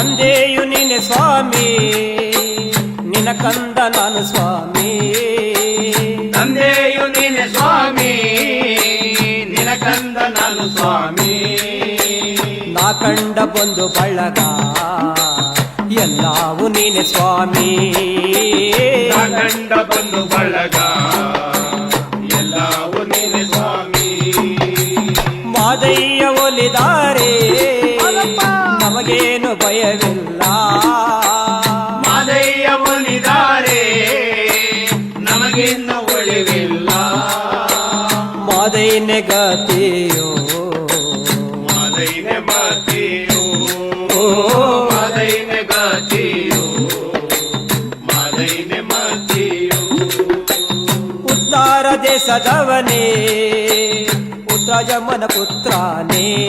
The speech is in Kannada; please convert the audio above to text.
ತಂದೆಯು ನೀನೆ ಸ್ವಾಮಿ. ನಿನ ಕಂದ ನಾನು ಸ್ವಾಮಿ. ತಂದೆಯು ನೀನೆ ಸ್ವಾಮಿ. ನಿನ ಕಂದ ನಾನು ಸ್ವಾಮಿ. ನಾ ಕಂಡ ಬಂದು ಬಳಗ ಎಲ್ಲವೂ ನೀನೆ ಸ್ವಾಮಿ. ಕಂಡ ಬಂದು ಬಳಗ ಎಲ್ಲವೂ ನೀನೆ ಸ್ವಾಮಿ. ಮಾದಯ್ಯ ಒಲಿದಾರೆ ನಮಗೇನು ಭಯವಿಲ್ಲ. ಮಾದಯ್ಯ ಒಲಿದಾರೆ ನಮಗೇನು ಒಳಿವಿಲ್ಲ ಮಾದೈನ ಗತಿಯೋ. ಮಾದೈನೆ ಮತಿಯೋ ಮಾದೈನ ಗತಿಯೋ. ಮಾದೈನ ಮತಿಯೋ. ಉತ್ತರ ದೇಶದವನೇ ಉತ್ತರ ಜಮನ ಪುತ್ರನೇ.